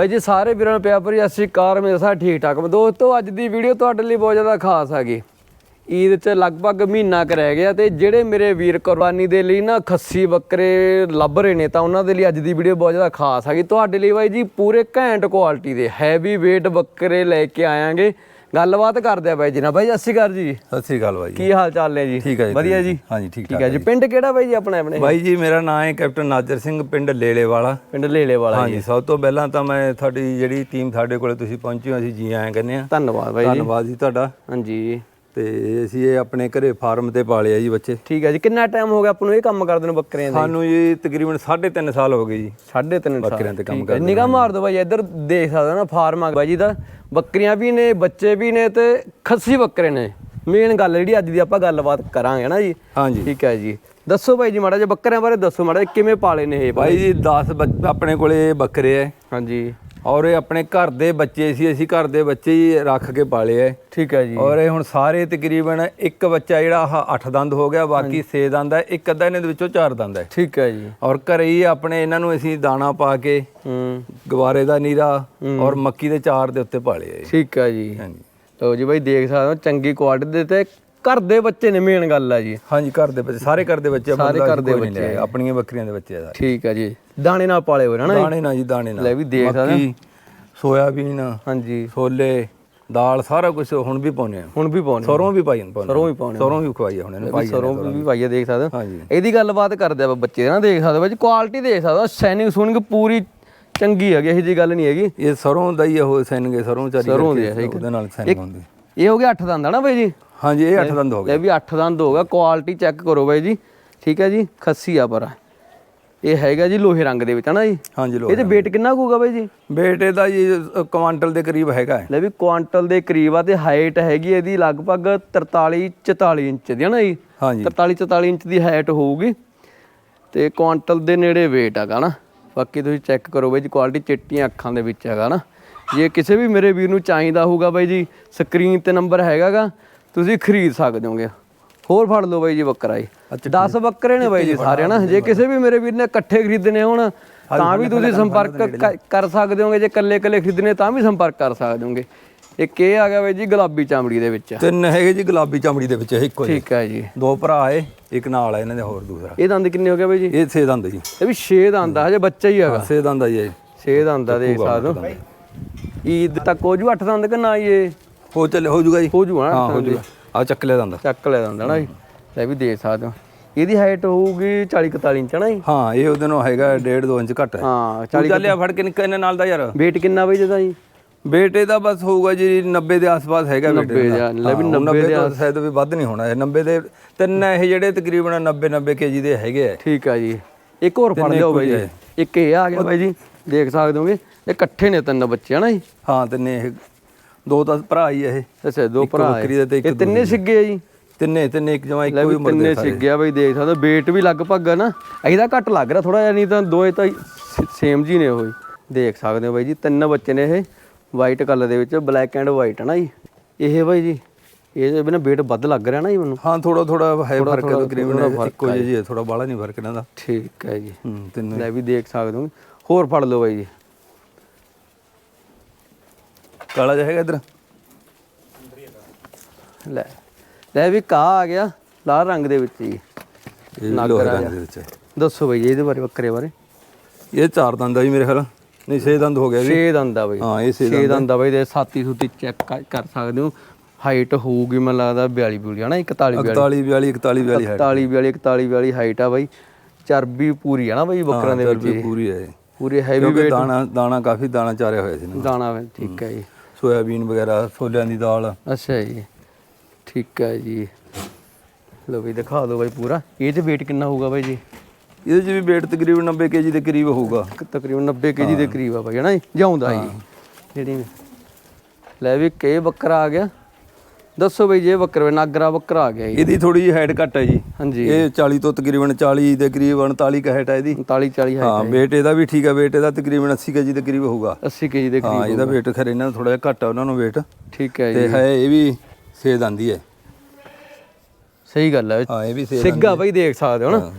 ਬਾਈ ਜੀ, ਸਾਰੇ ਵੀਰਾਂ ਨੂੰ ਪਿਆਰ ਭਰੀ ਸਤਿ ਸ਼੍ਰੀ ਅਕਾਲ। ਮੇਰੇ ਸਾਹ ਠੀਕ ਠਾਕ ਦੋਸਤੋ, ਅੱਜ ਦੀ ਵੀਡੀਓ ਤੁਹਾਡੇ ਲਈ ਬਹੁਤ ਜ਼ਿਆਦਾ ਖਾਸ ਹੈਗੀ। ਈਦ ਚ ਲਗਭਗ ਮਹੀਨਾ ਕੁ ਰਹਿ ਗਿਆ ਤੇ ਜਿਹੜੇ ਮੇਰੇ ਵੀਰ ਕੁਰਬਾਨੀ ਦੇ ਲਈ ਨਾ ਖੱਸੀ ਬੱਕਰੇ ਲੱਭ ਰਹੇ ਨੇ, ਤਾਂ ਉਹਨਾਂ ਦੇ ਲਈ ਅੱਜ ਦੀ ਵੀਡੀਓ ਬਹੁਤ ਜ਼ਿਆਦਾ ਖਾਸ ਹੈਗੀ। ਤੁਹਾਡੇ ਲਈ ਬਾਈ ਜੀ, ਪੂਰੇ ਘੈਂਟ ਕੁਆਲਿਟੀ ਦੇ ਹੈਵੀ weight ਬੱਕਰੇ ਲੈ ਕੇ ਆਇਆਂਗੇ। ਗੱਲਬਾਤ ਕਰਦੇ ਆ ਬਾਈ ਜੀ ਨਾਲ। ਬਾਈ ਸਤਿ ਸ਼੍ਰੀ ਅਕਾਲ ਜੀ। ਸਤਿ ਸ੍ਰੀ ਅਕਾਲ ਬਾਈ ਜੀ। ਕੀ ਹਾਲ ਚਾਲ ਨੇ ਜੀ? ਠੀਕ ਹੈ ਜੀ, ਵਧੀਆ ਜੀ? ਹਾਂਜੀ, ਠੀਕ ਠੀਕ ਹੈ ਜੀ। ਪਿੰਡ ਕਿਹੜਾ ਬਾਈ ਜੀ ਆਪਣੇ ਆਪਣੇ? ਬਾਈ ਜੀ ਮੇਰਾ ਨਾਮ ਹੈ ਕੈਪਟਨ ਨਾਜਰ ਸਿੰਘ ਪਿੰਡ ਲੇਲੇ ਵਾਲਾ ਪਿੰਡ ਲੇਲੇ ਵਾਲਾ ਹਾਂਜੀ ਸਭ ਤੋਂ ਪਹਿਲਾਂ ਤਾਂ ਮੈਂ ਤੁਹਾਡੀ ਜਿਹੜੀ ਟੀਮ ਸਾਡੇ ਕੋਲੇ ਤੁਸੀਂ ਪਹੁੰਚੇ ਹੋ ਅਸੀਂ ਜੀ ਆਇਆਂ ਕਹਿੰਦੇ ਆ ਧੰਨਵਾਦ ਬਾਈ ਜੀ। ਧੰਨਵਾਦ ਜੀ ਤੁਹਾਡਾ। ਹਾਂਜੀ। ਤੇ ਅਸੀਂ ਇਹ ਆਪਣੇ ਘਰੇ ਫਾਰਮ ਤੇ ਪਾਲੇ ਆ ਜੀ ਬੱਚੇ। ਠੀਕ ਹੈ ਜੀ ਕਿੰਨਾ ਟਾਈਮ ਹੋ ਗਿਆ ਆਪਾਂ ਨੂੰ ਇਹ ਕੰਮ ਕਰਦੇ ਨੂੰ ਬੱਕਰੀਆਂ ਦਾ? ਸਾਨੂੰ ਜੀ ਤਕਰੀਬਨ 3.5 ਸਾਲ ਹੋ ਗਏ ਜੀ। ਸਾਢੇ ਤਿੰਨ ਸਾਲ। ਬੱਕਰੀਆਂ ਤੇ ਕੰਮ ਹੈ ਨਿਗਾਹ ਮਾਰ ਦੋ ਬਾਈ ਇੱਧਰ ਦੇਖ ਸਕਦੇ ਨਾ ਫਾਰਮ ਆ ਬਾਈ ਜੀ ਦਾ। ਬੱਕਰੀਆਂ ਵੀ ਨੇ ਬੱਚੇ ਵੀ ਨੇ ਤੇ ਖੱਸੀ ਬੱਕਰੇ ਨੇ। ਮੇਨ ਗੱਲ ਜਿਹੜੀ ਅੱਜ ਦੀ ਆਪਾਂ ਗੱਲਬਾਤ ਕਰਾਂਗੇ ਨਾ ਜੀ। ਹਾਂਜੀ। ਠੀਕ ਹੈ ਜੀ। ਦੱਸੋ ਬਾਈ ਜੀ ਮਾੜਾ ਜਿਹਾ ਬੱਕਰਿਆਂ ਬਾਰੇ ਦੱਸੋ ਮਾੜਾ ਕਿਵੇਂ ਪਾਲੇ ਨੇ ਇਹ ਬਾਈ ਜੀ 10 ਆਪਣੇ ਕੋਲੇ ਬੱਕਰੇ ਐ ਹਾਂਜੀ। ਔਰ ਇਹ ਆਪਣੇ ਘਰ ਦੇ ਬੱਚੇ ਸੀ ਅਸੀਂ ਘਰ ਦੇ ਬੱਚੇ ਹੀ ਰੱਖ ਕੇ ਪਾਲੇ ਐ ਠੀਕ ਹੈ ਜੀ। ਔਰ ਇਹ ਹੁਣ ਸਾਰੇ ਤਕਰੀਬਨ ਇੱਕ ਬੱਚਾ ਜਿਹੜਾ ਆਹ 8 ਦੰਦ ਹੋ ਗਿਆ ਬਾਕੀ 6 ਦੰਦ ਹੈ ਇੱਕ ਅੱਧਾ ਇਹਨਾਂ ਦੇ ਵਿੱਚੋਂ 4 ਦੰਦ ਹੈ ਠੀਕ ਹੈ ਜੀ। ਔਰ ਘਰੇ ਹੀ ਆਪਣੇ ਇਹਨਾਂ ਨੂੰ ਅਸੀਂ ਦਾਣਾ ਪਾ ਕੇ ਹੂੰ। ਗਵਾਰੇ ਦਾ ਨੀਰਾ ਔਰ ਮੱਕੀ ਦੇ ਚਾਰ ਦੇ ਉੱਤੇ ਪਾਲੇ ਜੀ ਠੀਕ ਹੈ ਜੀ। ਹਾਂਜੀ। ਲਓ ਜੀ ਬਾਈ ਦੇਖ ਸਕਦੇ ਹੋ ਚੰਗੀ ਕੁਆਲਿਟੀ ਦੇ ਤੇ ਘਰ ਦੇ ਬੱਚੇ ਨੇ ਮੇਨ ਗੱਲ ਆ ਜੀ। ਹਾਂਜੀ ਘਰ ਦੇ ਬੱਚੇ ਸਾਰੇ ਘਰ ਦੇ ਬੱਚੇ ਸਾਰੇ ਬੰਦਾ ਘਰ ਦੇ ਕੋਈ ਨਹੀਂ ਬੱਚੇ ਲਿਆ, ਆਪਣੀਆਂ ਬੱਕਰੀਆਂ ਦੇ ਬੱਚੇ ਆ ਸਾਰੇ। ਠੀਕ ਹੈ ਜੀ। ਦਾਣੇ ਨਾਲ ਪਾਲੇ ਹੋਏ ਨੇ ਨਾ ਜੀ? ਦਾਣੇ ਨਾ ਜੀ ਦਾਣੇ ਨਾ ਲੈ ਵੀ ਦੇਖ ਸਕਦੇ ਮੱਕੀ ਸੋਇਆਬੀਨ ਹਾਂਜੀ। ਛੋਲੇ ਦਾਲ ਸਾਰਾ ਕੁਝ ਹੁਣ ਵੀ ਪਾਉਨੇ ਆ। ਹੁਣ ਵੀ ਪਾਉਣੇ ਸਰੋਂ ਵੀ ਪਾਈ ਪਾਉਨੇ ਸਰੋਂ ਵੀ ਪਾਉਣੇ ਸਰੋਂ ਵੀ ਖਵਾਈ ਆ ਹੁਣ ਇਹਨੂੰ ਪਾਈ ਸਰੋਂ ਵੀ ਪਾਈਏ ਦੇਖ ਸਕਦੇ ਹੋ। ਹਾਂਜੀ। ਇਹਦੀ ਗੱਲਬਾਤ ਕਰਦੇ ਆ ਬੱਚੇ ਨਾ ਦੇਖ ਸਕਦੇ ਹੋ ਕੁਆਲਿਟੀ ਦੇਖ ਸਕਦੇ ਹੋ। ਸ਼ਾਈਨਿੰਗ ਸੁਣਿੰਗ ਪੂਰੀ ਚੰਗੀ ਹੈਗੀ ਇਹੋ ਜੀ ਗੱਲ ਨਹੀਂ ਹੈਗੀ। ਇਹ ਸਰੋਂ ਦਾ ਹੀ ਆ ਉਹ ਸੈਨਗੇ ਸਰੋਂ ਚਾਰੀ ਸਰੋਂ ਦੀ ਹੈ, ਉਹਦੇ ਨਾਲ ਸੈਨਿੰਗ ਹੁੰਦੀ। ਇਹ ਹੋ ਗਿਆ 8 ਦੰਦ ਆ ਨਾ ਬਾਈ ਜੀ? ਹਾਂਜੀ ਇਹ 8 ਦੰਦ ਹੋ ਗਏ। ਇਹ ਵੀ 8 ਦੰਦ ਹੋਗਾ ਕੁਆਲਿਟੀ ਚੈੱਕ ਕਰੋ ਬਾਈ ਜੀ। ਠੀਕ ਹੈ ਜੀ? ਖੱਸੀ ਆ ਪਰ। ਇਹ ਹੈਗਾ ਜੀ ਲੋਹੇ ਰੰਗ ਦੇ ਵਿੱਚ ਹੈ ਨਾ ਜੀ? ਹਾਂਜੀ ਲੋ ਇਹਦੇ weight ਕਿੰਨਾ ਹੋਊਗਾ ਬਾਈ ਜੀ? ਬੇਟੇ ਦਾ ਜੀ ਕੁਆਂਟਲ ਦੇ ਕਰੀਬ ਹੈਗਾ ਹੈ। ਲੈ ਵੀ ਕੁਆਂਟਲ ਦੇ ਕਰੀਬ ਆ ਤੇ ਹਾਈਟ ਹੈਗੀ ਇਹਦੀ ਲਗਭਗ 43 44 ਇੰਚ ਦੀ ਹੈ ਨਾ ਜੀ? ਹਾਂਜੀ। 43 44 ਇੰਚ ਦੀ ਹਾਈਟ ਹੋਊਗੀ। ਤੇ ਕੁਆਂਟਲ ਦੇ ਨੇੜੇ weight ਹੈਗਾ ਨਾ। ਬਾਕੀ ਤੁਸੀਂ ਚੈੱਕ ਕਰੋ ਬਾਈ ਜੀ ਕੁਆਲਿਟੀ ਚਿੱਟੀਆਂ ਅੱਖਾਂ ਦੇ ਵਿੱਚ ਹੈਗਾ ਨਾ। ਜੇ ਕਿਸੇ ਵੀ ਮੇਰੇ ਵੀਰ ਨੂੰ ਚਾਹੀਦਾ ਹੋਊਗਾ ਬਾਈ ਜੀ ਸਕਰੀਨ ਤੇ ਨੰਬਰ ਹੈਗਾਗਾ। ਤੁਸੀਂ ਖਰੀਦ ਸਕਦੇ ਹੋਗੇ। ਹੋਰ ਫੜ ਲਓ ਬਾਈ ਜੀ ਬੱਕਰਾ ਜੀ। 10 ਬੱਕਰੇ ਨੇ ਬਾਈ ਜੀ ਸਾਰੇ ਨਾ ਜੇ ਕਿਸੇ ਵੀ ਮੇਰੇ ਵੀਰ ਨੇ ਇਕੱਠੇ ਖਰੀਦਣੇ ਹੋਣ ਤਾਂ ਵੀ ਤੁਸੀਂ ਸੰਪਰਕ ਕਰ ਸਕਦੇ ਹੋਗੇ। ਜੇ ਇਕੱਲੇ ਇਕੱਲੇ ਖਰੀਦਣੇ ਤਾਂ ਵੀ ਸੰਪਰਕ ਕਰ ਸਕਦੇ ਹੋਗੇ। ਇੱਕ ਇਹ ਆ ਗਿਆ ਬਾਈ ਜੀ ਗੁਲਾਬੀ ਚਾਮੜੀ ਦੇ ਵਿੱਚ। ਤਿੰਨ ਹੈਗੇ ਜੀ ਗੁਲਾਬੀ ਚਮੜੀ ਦੇ ਵਿੱਚ ਇੱਕੋ ਜੀ ਠੀਕ ਹੈ ਜੀ। ਦੋ ਭਰਾ ਏ ਇੱਕ ਨਾਲ ਆ ਇਹਨਾਂ ਦੇ ਹੋਰ ਦੂਸਰਾ। ਇਹ ਦੰਦ ਕਿੰਨੇ ਹੋ ਗਏ ਬਾਈ ਜੀ? ਇਹ ਛੇ ਦੰਦ ਜੀ। ਇਹ ਵੀ 6 ਦੰਦ ਆ ਹਜੇ ਬੱਚਾ ਹੀ ਹੈਗਾ। ਛੇ ਦੰਦ ਆ ਜੀ ਇਹ। 6 ਦੰਦ ਆ ਸਕਦੇ ਹੋ। ਈਦ ਤੱਕ ਹੋ ਜੂ 8 ਦੰਦ ਕਿ ਨਾ ਇਹ? ਹੋ ਚੱਲੇ ਹੋ ਜੂਗਾ ਜੀ? ਹੋ ਜੂ ਹਾਂ ਹੋ ਜੂਗਾ। ਆ ਚੱਕ ਲਿਆ ਦੰਦ। ਚੱਕ ਲੈ ਦੰਦ ਨਾ ਜੀ? ਲੈ ਵੀ ਦੇਖ ਸਕਦੇ ਹੋ। ਇਹਦੀ ਹਾਈਟ ਹੋਊਗੀ 40 41 ਇੰਚ ਨਾ ਜੀ? ਹਾਂ ਇਹ ਉਹਦੇ ਨਾਲ ਹੈਗਾ 1.5 2 ਇੰਚ ਘੱਟ ਹੈ। ਹਾਂ ਤੂੰ ਚੱਲਿਆ ਫੜ ਕੇ ਨਿੱਕਾ ਨਾਲ ਦਾ ਯਾਰ। weight ਕਿੰਨਾ ਬਈ ਜਦਾ ਜੀ? ਬੇਟੇ ਦਾ ਬਸ ਹੋਊਗਾ ਜੀ 90 ਦੇ ਆਸ-ਪਾਸ ਹੈਗਾ ਬੇਟੇ 90 ਦਾ। ਦਾ, ਲੈ ਵੀ ਹਾਂ, 90 ਦੇ ਸ਼ਾਇਦ ਵੀ ਵੱਧ ਨਹੀਂ ਹੋਣਾ। ਇਹ 90 ਦੇ ਤਿੰਨ ਇਹ ਜਿਹੜੇ ਤਕਰੀਬਨ 90 90 ਕੇਜੀ ਦੇ ਹੈਗੇ ਆ। ਠੀਕ ਆ ਜੀ। ਇੱਕ ਹੋਰ ਫੜ ਲਿਓ ਬਾਈ ਜੀ। ਇੱਕ ਇਹ ਆ ਗਿਆ ਬਾਈ ਜੀ। ਦੇਖ ਸਕਦੇ ਹੋਗੇ। ਇਹ ਇਕੱਠੇ ਨੇ ਤਿੰਨ ਬੱਚੇ ਹਨਾ ਜੀ? ਹਾਂ ਤਿੰਨੇ ਇਹ ਦੋ ਤਾਂ ਭਰਾ ਹੀ ਆ ਇਹ। ਅੱਛਾ ਦੋ ਇੱਕ ਭਰਾ ਬੱਕਰੀ ਦਾ ਤੇ ਇੱਕ ਇਹ ਤਿੰਨੇ ਸਿੱਗੇ ਆ ਜੀ? ਤਿੰਨੇ ਤਿੰਨੇ ਇੱਕ ਜਮਾ ਇੱਕੋ ਹੀ ਵੀ ਉਮਰ ਤਿੰਨੇ ਸਾਰੇ। ਸਿੱਗੇ ਆ ਬਈ ਦੇਖ ਸਕਦੇ weight ਵੀ ਲਗਭਗ ਨਾ। ਇਹਦਾ ਘੱਟ ਲੱਗ ਰਿਹਾ ਥੋੜਾ ਜਿਹਾ ਨਹੀਂ ਤਾਂ ਦੋਏ ਤਾਂ ਸੇਮ ਜੀ ਨੇ ਉਹ ਹੀ। ਦੇਖ ਸਕਦੇ ਹੋ ਬਾਈ ਜੀ ਤਿੰਨ ਬੱਚੇ ਨੇ ਇਹ। ਵਾਈਟ ਕਲਰ ਦੇ ਵਿੱਚ ਬਲੈਕ ਐਂਡ ਵਾਈਟ ਹੈ ਨਾ ਜੀ? ਇਹ ਬਾਈ ਜੀ ਇਹ ਬਿਨਾ weight ਵੱਧ ਲੱਗ ਰਿਹਾ ਨਾ ਜੀ ਮੈਨੂੰ। ਹਾਂ ਥੋੜਾ ਥੋੜਾ ਹੈ ਫ਼ਰਕ ਥੋੜ੍ਹਾ- ਤਕਰੀਬਨ ਥੋੜ੍ਹਾ ਫ਼ਰਕ ਇੱਕੋ ਜਿਹਾ ਹੈ, ਥੋੜਾ ਬਾਹਲਾ ਨਹੀਂ ਫ਼ਰਕ ਇਹਨਾਂ ਦਾ। ਠੀਕ ਹੈ ਜੀ। ਹੂੰ ਤਿੰਨੇ। ਲੈ ਵੀ ਦੇਖ ਸਕਦੇ ਹੋ। ਹੋਰ ਫੜ ਲਓ ਬਾਈ ਜੀ। ਕਾਲਾ ਜਿਹਾ ਹੈਗਾ ਇਧਰ। ਲੈ ਲੈ ਵੀ ਕਾ ਆ ਗਿਆ ਲਾਲ ਰੰਗ ਦੇ ਵਿੱਚ ਜੀ ਇਹ ਲੋਹੇ ਰੰਗ ਦੇ ਵਿੱਚ ਹੈ। ਦੱਸੋ ਬਾਈ ਇਹਦੇ ਬਾਰੇ ਬੱਕਰੇ ਬਾਰੇ। ਇਹ ਚਾਰ ਦੰਦ ਆ ਜੀ ਮੇਰੇ ਖਿਆਲ। ਨਹੀਂ ਛੇ ਦੰਦ ਹੋ ਗਿਆ ਜੀ। ਛੇ ਦੰਦ ਆ ਬਾਈ। ਹਾਂ ਇਹ ਛੇ ਛੇ ਦੰਦ ਆ। ਬਾਈ ਦੇ ਸਾਤੀ ਸੂਤੀ ਚੈੱਕ ਕਰ ਸਕਦੇ ਹੋ। ਹਾਈਟ ਹੋਊਗੀ ਮੈਨੂੰ ਲੱਗਦਾ 42 ਬੂਲੀ ਹਨਾ? 41 42 41 42 41 42 ਹੈ 41 42 41 42 ਹਾਈਟ ਆ ਬਾਈ। ਚਰਬੀ ਪੂਰੀ ਆ ਨਾ ਬਾਈ ਬੱਕਰਾਂ ਦੇ ਵਿੱਚ ਚਰਬੀ ਪੂਰੀ ਹੈ। ਪੂਰੇ ਹੈਵੀ ਕਿਉਂਕਿ ਦਾਣਾ ਦਾਣਾ ਕਾਫੀ ਦਾਣਾ ਚਾਰਿਆ ਹੋਇਆ ਸੀ ਨਾ। ਦਾਣਾ ਠੀਕ ਹੈ ਜੀ। ਸੋਇਆਬੀਨ ਵਗੈਰਾ ਛੋਲਿਆਂ ਦੀ ਦਾਲ। ਅੱਛਾ ਜੀ। ਠੀਕ ਹੈ ਜੀ। ਲੋ ਵੀ ਦਿਖਾ ਦਿਓ ਬਾਈ ਪੂਰਾ। ਇਹ ਚ weight ਕਿੰਨਾ ਹੋਊਗਾ ਬਾਈ ਜੀ? ਇਹਦੇ 'ਚ ਵੀ weight ਤਕਰੀਬਨ 90 ਕੇਜੀ ਦੇ ਕਰੀਬ ਹੋਊਗਾ। ਤਕਰੀਬਨ 90 ਕੇਜੀ ਦੇ ਕਰੀਬ ਆ ਬਾਈ ਹਨਾ ਜੀ? ਜਾਉਂਦਾ ਜੀ। ਜਿਹੜੀ ਲੈ ਵੀ ਕੇ ਬੱਕਰਾ ਆ ਗਿਆ। ਦੱਸੋ ਬਈ ਜੇ ਬੱਕਰਾ ਵੇ ਨਾਗਰਾ ਬੱਕਰਾ ਆ ਗਿਆ ਜੀ। ਇਹਦੀ ਥੋੜੀ ਜਿਹੀ ਹਾਈਟ ਘੱਟ ਹੈ ਜੀ। ਹਾਂਜੀ। ਇਹ 40 ਤੋਂ ਤਕਰੀਬਨ 40 ਦੇ ਕਰੀਬ 39 ਕ ਹਾਈਟ ਹੈ ਇਹਦੀ। 39 40 ਹੈ ਹਾਂ weight ਇਹਦਾ ਵੀ ਠੀਕ ਹੈ weight ਇਹਦਾ ਤਕਰੀਬਨ 80 ਕੇਜੀ ਦੇ ਕਰੀਬ ਹੋਊਗਾ। 80 ਕੇਜੀ ਦੇ ਹਾਂ ਕਰੀਬ ਇਹਦਾ weight ਖਰੇ ਇਹਨਾਂ ਦਾ ਥੋੜਾ ਜਿਹਾ ਘੱਟ ਹੈ ਉਹਨਾਂ ਨੂੰ weight ਠੀਕ ਹੈ ਜੀ। ਤੇ ਹੈ ਇਹ ਵੀ ਛੇ ਦੰਦੀ ਹੈ। ਸਹੀ ਗੱਲ ਹੈ। ਹਾਂ ਇਹ ਵੀ ਛੇ ਸਿੱਗਾ ਬਈ ਦੇਖ ਸਕਦੇ ਹੋ ਨਾ।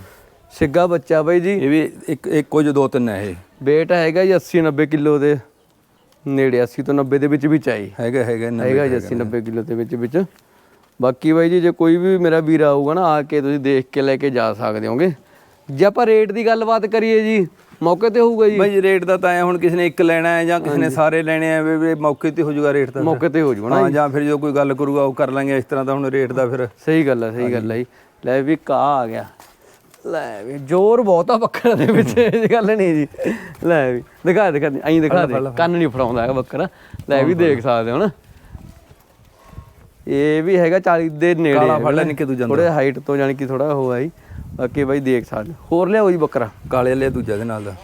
ਸਿੱਗਾ ਬੱਚਾ ਬਈ ਜੀ। ਇਹ ਵੀ ਇੱਕ ਇੱਕ ਕੁਝ ਦੋ ਤਿੰਨ ਹੈ ਇਹ। weight ਹੈਗਾ ਜੀ 80 90 ਕਿਲੋ ਦੇ। ਨੇੜੇ 80 ਤੋਂ 90 ਦੇ ਵਿੱਚ ਵਿੱਚ ਆਈ ਹੈਗਾ ਹੈਗਾ ਹੈਗਾ ਜੀ 80 90 ਕਿਲੋ ਦੇ ਵਿੱਚ ਵਿੱਚ। ਬਾਕੀ ਬਾਈ ਜੀ ਜੇ ਕੋਈ ਵੀ ਮੇਰਾ ਵੀਰ ਆਊਗਾ ਨਾ ਆ ਕੇ ਤੁਸੀਂ ਦੇਖ ਕੇ ਲੈ ਕੇ ਜਾ ਸਕਦੇ ਹੋਗੇ। ਜੇ ਆਪਾਂ ਰੇਟ ਦੀ ਗੱਲਬਾਤ ਕਰੀਏ ਜੀ ਮੌਕੇ ਤੇ ਹੋਊਗਾ ਜੀ? ਭਾਈ ਰੇਟ ਦਾ ਤਾਂ ਐ ਹੁਣ ਕਿਸੇ ਨੇ ਇੱਕ ਲੈਣਾ ਹੈ ਜਾਂ ਕਿਸੇ ਨੇ ਸਾਰੇ ਲੈਣੇ ਆ ਵੀ ਮੌਕੇ ਤੇ ਹੋ ਜਾਊਗਾ ਰੇਟ ਤਾਂ ਮੌਕੇ ਤੇ ਹੋ ਜਾਊਗਾ ਹਾਂ ਜਾਂ। ਫਿਰ ਜਦੋਂ ਕੋਈ ਗੱਲ ਕਰੂਗਾ ਉਹ ਕਰ ਲਾਂਗੇ ਇਸ ਤਰ੍ਹਾਂ ਤਾਂ ਹੁਣ ਰੇਟ ਦਾ ਫਿਰ। ਸਹੀ ਗੱਲ ਹੈ ਸਹੀ ਗੱਲ ਹੈ ਜੀ। ਲੈ ਵੀ ਕਾ ਆ ਗਿਆ। ਲੈ ਵੀ ਜ਼ੋਰ ਬਹੁਤ ਬੱਕਰਾ ਦੇ ਵਿੱਚ ਇਹ ਗੱਲ ਨਹੀਂ ਜੀ। ਲੈ ਵੀ ਦਿਖਾ ਦਿਖਾ ਐਂ ਦਿਖਾ ਦੇ। ਕੰਨ ਨਹੀਂ ਫੜਾਉਂਦਾ ਹੈਗਾ ਬੱਕਰਾ। ਲੈ ਵੀ ਦੇਖ ਸਕਦੇ ਹੋ ਨਾ। ਇਹ ਵੀ ਹੈਗਾ 40 ਦੇ ਨੇੜੇ ਕਾਲਾ ਫੜ ਲੈ ਨਿੱਕੇ ਦੂਜਾ ਥੋੜੇ ਹਾਈਟ ਤੋਂ ਜਾਣੀ ਕਿ ਥੋੜਾ ਹੋਇਆ ਜੀ। ਬਾਕੀ ਬਾਈ ਦੇਖ ਸਕਦੇ ਹੋ। ਹੋਰ ਲਿਆਓ ਜੀ ਬੱਕਰਾ। ਕਾਲੇ ਲੈ ਦੂਜਾ ਦੇ ਨਾਲ ਦਾ।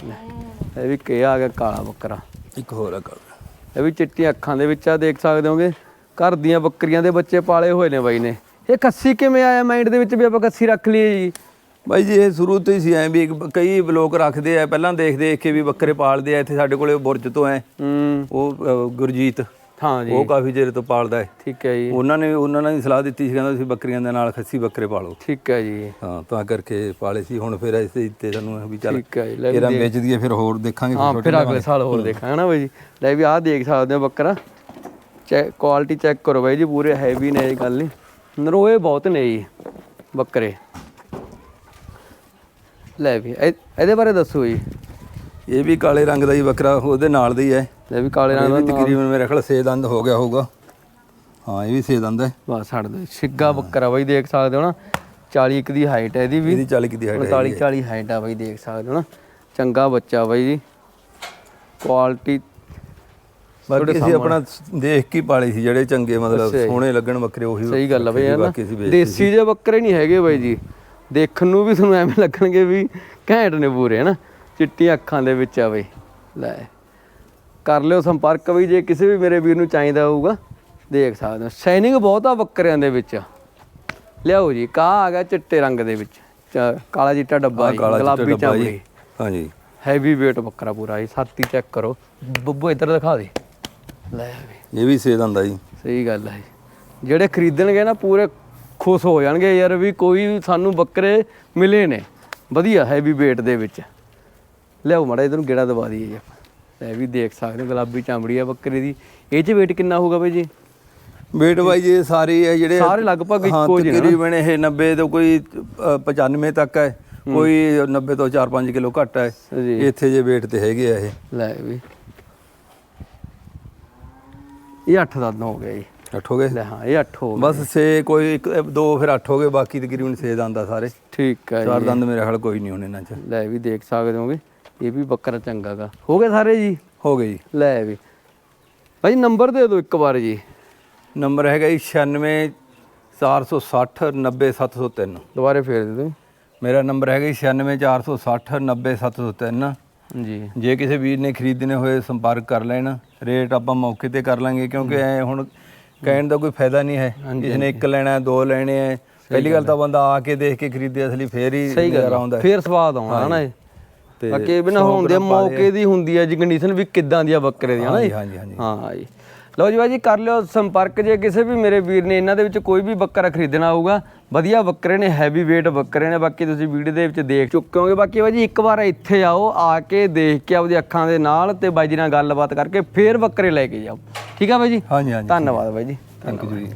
ਇਹ ਵੀ ਕੀ ਆ ਗਿਆ ਕਾਲਾ ਬੱਕਰਾ। ਇੱਕ ਹੋਰ ਆ ਕਾਲਾ। ਇਹ ਵੀ ਚਿੱਟੀਆਂ ਅੱਖਾਂ ਦੇ ਵਿੱਚ ਆ ਦੇਖ ਸਕਦੇ ਹੋਗੇ। ਘਰ ਦੀਆਂ ਬੱਕਰੀਆਂ ਦੇ ਬੱਚੇ ਪਾਲੇ ਹੋਏ ਨੇ ਬਾਈ ਨੇ। ਇਹ ਕੱਸੀ ਕਿਵੇਂ ਆਇਆ ਮਾਈਂਡ ਦੇ ਵਿੱਚ ਵੀ ਆਪਾਂ ਕੱਸੀ ਰੱਖ ਲਈਏ ਜੀ? ਬਾਈ ਜੀ ਇਹ ਸ਼ੁਰੂ ਤੋਂ ਹੀ ਸੀ ਐ ਵੀ ਇੱਕ ਕਈ ਬਲੋਕ ਰੱਖਦੇ ਆ ਪਹਿਲਾਂ ਦੇਖ ਦੇਖ ਕੇ ਵੀ ਬੱਕਰੇ ਪਾਲਦੇ ਆ ਇੱਥੇ ਸਾਡੇ ਕੋਲੇ ਬੁਰਜ ਤੋਂ ਐ। ਹੂੰ। ਉਹ ਅ, ਗੁਰਜੀਤ। ਹਾਂ ਜੀ। ਉਹ ਕਾਫੀ ਚਿਰ ਤੋਂ ਪਾਲਦਾ ਹੈ ਠੀਕ ਹੈ ਜੀ। ਉਹਨਾਂ ਨੇ ਉਹਨਾਂ ਨੇ ਸਲਾਹ ਦਿੱਤੀ ਸੀ ਕਹਿੰਦਾ ਤੁਸੀਂ ਬੱਕਰੀਆਂ ਦੇ ਨਾਲ ਖੱਸੀ ਬੱਕਰੇ ਪਾਲੋ। ਠੀਕ ਹੈ ਜੀ। ਹਾਂ ਤਾਂ ਕਰਕੇ ਪਾਲੇ ਸੀ ਹੁਣ ਫਿਰ ਇਸੇ ਇੱਥੇ ਸਾਨੂੰ ਵੀ ਚੱਲ ਠੀਕ ਹੈ ਜੀ ਲੈ ਵੀ ਇਹਦਾ ਵੇਚ ਦਈਏ ਫਿਰ ਹੋਰ ਦੇਖਾਂਗੇ ਫਿਰ ਹਾਂ ਫਿਰ ਅਗਲੇ ਸਾਲ ਹੋਰ ਦੇਖਾਂਗੇ ਨਾ ਬਾਈ ਜੀ? ਲੈ ਵੀ ਆਹ ਦੇਖ ਸਕਦੇ ਹੋ ਬੱਕਰਾ। ਚੈੱਕ ਕੁਆਲਿਟੀ ਚੈੱਕ ਕਰੋ ਬਾਈ ਜੀ ਪੂਰੇ ਹੈਵੀ ਨੇ ਇਹ ਗੱਲ ਨਹੀਂ। ਨਰੋਏ ਬਹੁਤ ਨੇ ਜੀ ਬੱਕਰੇ। ਲੈ ਵੀ ਇਹ- ਇਹਦੇ ਬਾਰੇ ਦੱਸੋ ਜੀ। ਇਹ ਵੀ ਕਾਲੇ ਰੰਗ ਦਾ ਹੀ ਬੱਕਰਾ ਉਹਦੇ ਨਾਲ ਦਾ ਹੀ। ਹੈ ਲੈ ਵੀ ਕਾਲੇ ਇਹ ਰੰਗ ਵੀ ਦਾ ਤਕਰੀਬਨ ਮੇਰੇ ਖਿਆਲ 6 ਦੰਦ ਹੋ ਗਿਆ ਹੋਊਗਾ। ਹਾਂ ਇਹ ਵੀ 6 ਦੰਦ ਹੈ। ਬਸ ਛੱਡ ਦੋ ਛਿੱਗਾ ਬੱਕਰਾ ਬਾਈ ਦੇਖ ਸਕਦੇ ਹੋ ਨਾ। 40 ਇੱਕ ਦੀ ਹਾਈਟ ਹੈ ਇਹਦੀ ਵੀ। ਇਹਦੀ 40 ਦੀ ਹਾਈਟ ਹੈ 39 40 ਹਾਈਟ ਆ ਬਾਈ ਦੇਖ ਸਕਦੇ ਹੋ ਨਾ। ਚੰਗਾ ਬੱਚਾ ਬਾਈ ਜੀ। ਕੁਆਲਿਟੀ ਬਾਕੀ ਅਸੀਂ ਆਪਣਾ ਦੇਖ ਕੇ ਹੀ ਪਾਲੇ ਸੀ ਜਿਹੜੇ ਚੰਗੇ ਮਤਲਬ ਸੋਹਣੇ ਲੱਗਣ ਬੱਕਰੇ ਉਹੀ ਸਹੀ ਗੱਲ ਆ ਬਈ ਰੱਖੇ ਸੀ, ਹੈ ਨਾ। ਬਾਕੀ ਅਸੀਂ ਵੇਚ ਦੇਸੀ ਜਿਹੇ ਬੱਕਰੇ ਨਹੀਂ ਹੈਗੇ ਬਾਈ ਜੀ। ਦੇਖਣ ਨੂੰ ਵੀ ਤੁਹਾਨੂੰ ਐਵੇਂ ਲੱਗਣਗੇ ਵੀ ਘੈਂਟ ਨੇ ਪੂਰੇ ਹਨਾ? ਚਿੱਟੀਆਂ ਅੱਖਾਂ ਦੇ ਵਿੱਚ ਆ ਬਈ। ਲੈ ਕਰ ਲਿਓ ਸੰਪਰਕ ਬਈ ਜੇ ਕਿਸੇ ਵੀ ਮੇਰੇ ਵੀਰ ਨੂੰ ਚਾਹੀਦਾ ਹੋਊਗਾ ਦੇਖ ਸਕਦੇ ਹੋ। ਸ਼ਾਈਨਿੰਗ ਬਹੁਤ ਆ ਬੱਕਰਿਆਂ ਦੇ ਵਿੱਚ। ਲਿਆਓ ਜੀ ਕਾ ਆ ਗਿਆ ਚਿੱਟੇ ਰੰਗ ਦੇ ਵਿੱਚ। ਕਾਲਾ ਚਿੱਟਾ ਡੱਬਾ ਗੁਲਾਬੀ ਚਾਮੜੀ ਹਾਂਜੀ ਹੈਵੀ weight ਬੱਕਰਾ ਪੂਰਾ ਜੀ ਸਾਥੀ ਚੈੱਕ ਕਰੋ। ਬੱਬੂ ਇੱਧਰ ਦਿਖਾ ਦੇ। ਲੈ ਵੀ। ਇਹ ਵੀ 6 ਦੰਦ ਆ ਜੀ। ਸਹੀ ਗੱਲ ਹੈ। ਜਿਹੜੇ ਖਰੀਦਣਗੇ ਨਾ ਪੂਰੇ ਖੁਸ਼ ਹੋ ਜਾਣਗੇ ਯਾਰ ਵੀ ਕੋਈ ਸਾਨੂੰ ਬੱਕਰੇ ਮਿਲੇ ਨੇ। ਵਧੀਆ ਹੈਵੀ weight ਦੇ ਵਿੱਚ। ਲਿਆਓ ਮੜਾ ਇਧਰ ਨੂੰ ਗੇੜਾ ਦਵਾ ਦਈਏ ਜੀ ਆਪਾਂ। ਲੈ ਵੀ ਦੇਖ ਸਕਦੇ ਹੋ ਗੁਲਾਬੀ ਚਾਮੜੀ ਆ ਬੱਕਰੇ ਦੀ। ਇਹ 'ਚ weight ਕਿੰਨਾ ਹੋਊਗਾ ਬਾਈ ਜੀ? weight ਵਾਈਜ਼ ਇਹ ਸਾਰੇ ਹੈ ਜਿਹੜੇ ਸਾਰੇ ਲਗਭਗ ਹਾਂ, ਇੱਕੋ ਜਿਹੇ ਨੇ। ਤਕਰੀਬਨ ਇਹ 90 ਤੋਂ ਕੋਈ ਅ, 95 ਤੱਕ ਹੈ। ਕੋਈ 90 ਤੋਂ 4-5 ਕਿਲੋ ਘੱਟ ਹੈ। ਜੀ। ਇੱਥੇ ਜੇ weight ਤੇ ਹੈਗੇ ਆ ਇਹ। ਲੈ ਵੀ। ਇਹ 8 ਦਾ ਹੋ ਗਿਆ ਜੀ। ਅੱਠ ਹੋ ਗਏ? ਲੈ ਹਾਂ ਇਹ 8 ਹੋ ਗਿਆ ਬਸ 6 ਕੋਈ ਇੱਕ ਦੋ ਫਿਰ 8 ਹੋ ਗਏ ਬਾਕੀ ਤਕਰੀਬਨ 6 ਦੰਦ ਆ ਸਾਰੇ। ਠੀਕ ਹੈ ਚਾਰ ਦੰਦ ਮੇਰੇ ਖਿਆਲ ਕੋਈ ਨਹੀਂ ਹੋਣੇ ਇਹਨਾਂ ਚ। ਲੈ ਵੀ ਦੇਖ ਸਕਦੇ ਹੋਗੇ ਇਹ ਵੀ ਬੱਕਰਾ ਚੰਗਾ ਗਾ। ਹੋ ਗਏ ਸਾਰੇ ਜੀ? ਹੋ ਗਏ ਜੀ। ਲੈ ਵੀ। ਭਾਈ ਨੰਬਰ ਦੇ ਦਿਓ ਇੱਕ ਵਾਰ ਜੀ। ਨੰਬਰ ਹੈਗਾ ਜੀ 96 460 90 703 ਦੁਬਾਰੇ ਫੇਰ ਦੇ ਦਿਓ। ਮੇਰਾ ਨੰਬਰ ਹੈਗਾ ਜੀ 96 460 90 703 ਜੀ। ਜੇ ਕਿਸੇ ਵੀਰ ਨੇ ਖਰੀਦਣੇ ਹੋਏ ਸੰਪਰਕ ਕਰ ਲੈਣ ਰੇਟ ਆਪਾਂ ਮੌਕੇ ਤੇ ਕਰ ਲਾਂਗੇ ਕਿਉਂਕਿ ਐ ਹੁਣ ਕਹਿਣ ਦਾ ਕੋਈ ਫਾਇਦਾ ਨਹੀਂ ਹੈ। ਕਿਸੇ ਨੇ ਇੱਕ ਲੈਣਾ ਹੈ, ਦੋ ਲੈਣੇ ਹੈ। ਪਹਿਲੀ ਗੱਲ ਤਾਂ ਬੰਦਾ ਆ ਕੇ ਦੇਖ ਕੇ ਖਰੀਦੇ ਅਸਲੀ ਫੇਰ ਹੀ ਸਹੀ ਗੱਲ ਨਜ਼ਾਰਾ। ਆਉਂਦਾ ਹੈ। ਫੇਰ ਸਵਾਦ ਆਉਣਾ ਹਨਾ ਇਹ। ਤੇ ਬਾਕੀ ਇਹ ਵੀ ਨਾ ਹੁੰਦੇ ਮੌਕੇ ਦੀ ਹੁੰਦੀ ਹੈ ਜੀ ਕੰਡੀਸ਼ਨ ਵੀ ਕਿੱਦਾਂ ਦੀ ਆ ਬੱਕਰੇ ਦੀ ਹਨਾ ਜੀ ਹਾਂਜੀ ਹਾਂਜੀ ਹਾਂ ਜੀ ਲਓ ਜੀ ਬਾਈ ਜੀ ਕਰ ਲਿਓ ਸੰਪਰਕ ਜੇ ਕਿਸੇ ਵੀ ਮੇਰੇ ਵੀਰ ਨੇ ਇਹਨਾਂ ਦੇ ਵਿੱਚ ਕੋਈ ਵੀ ਬੱਕਰਾ ਖਰੀਦਣਾ ਹੋਊਗਾ ਵਧੀਆ ਬੱਕਰੇ ਨੇ ਹੈਵੀ weight ਬੱਕਰੇ ਨੇ ਬਾਕੀ ਤੁਸੀਂ ਵੀਡੀਓ ਦੇ ਵਿੱਚ ਦੇਖ ਚੁੱਕੇ ਹੋਗੇ। ਬਾਕੀ ਬਾਈ ਜੀ ਇੱਕ ਵਾਰ ਇੱਥੇ ਆਓ ਆ ਕੇ ਦੇਖ ਕੇ ਆਪਦੀ ਅੱਖਾਂ ਦੇ ਨਾਲ ਤੇ ਬਾਈ ਜੀ ਨਾਲ ਗੱਲਬਾਤ ਕਰਕੇ ਫੇਰ ਬੱਕਰੇ ਲੈ ਕੇ ਜਾਓ। ਠੀਕ ਆ ਬਾਈ ਜੀ? ਹਾਂਜੀ ਹਾਂਜੀ ਧੰਨਵਾਦ ਬਾਈ ਜੀ ਥੈਂਕ ਯੂ ਜੀ।